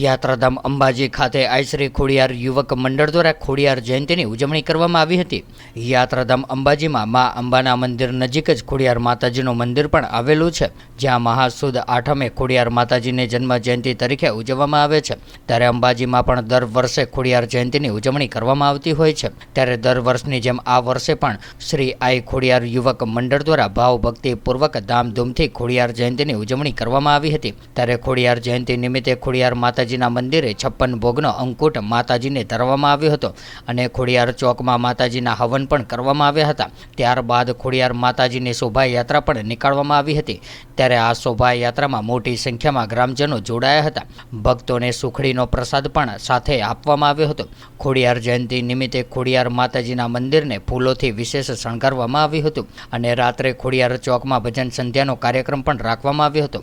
યાત્રાધામ અંબાજી ખાતે આઈશ્રી ખોડિયાર યુવક મંડળ દ્વારા ખોડિયાર જયંતિની ઉજવણી કરવામાં આવી હતી. યાત્રાધામ અંબાજીમાં મા અંબાના મંદિર નજીક જ ખોડિયાર માતાજીનું મંદિર પણ આવેલું છે. જ્યાં મહાસુદ આઠમે ખોડિયાર માતાજીની જન્મ જયંતિ તરીકે ઉજવવામાં આવે છે. ત્યારે અંબાજીમાં પણ દર વર્ષે ખોડિયાર જયંતિની ઉજવણી કરવામાં આવતી હોય છે. ત્યારે દર વર્ષની જેમ આ વર્ષે પણ શ્રી આઈ ખોડિયાર યુવક મંડળ દ્વારા ભાવભક્તિપૂર્વક ધામધૂમથી ખોડિયાર જયંતિની ઉજવણી કરવામાં આવી હતી. ત્યારે ખોડિયાર જયંતિ નિમિત્તે ખોડિયાર માતાજીના મંદિરે છપ્પન ભોગનો અંકુટ માતાજીને ધરવામાં આવ્યો હતો અને ખોડિયાર ચોકમાં માતાજીના હવન પણ કરવામાં આવ્યા હતા. ત્યારબાદ ખોડિયાર માતાજીની શોભાયાત્રા પણ નીકાળવામાં આવી હતી. ત્યારે આ શોભાયાત્રામાં મોટી સંખ્યામાં ગ્રામજનો જોડાયા હતા. ભક્તોને સુખડીનો પ્રસાદ પણ સાથે આપવામાં આવ્યો હતો. ખોડિયાર જયંતિ નિમિત્તે ખોડિયાર માતાજીના મંદિરને ફૂલોથી વિશેષ શણગારવામાં આવ્યું હતું અને રાત્રે ખોડિયાર ચોકમાં ભજન સંધ્યાનો કાર્યક્રમ પણ રાખવામાં આવ્યો હતો.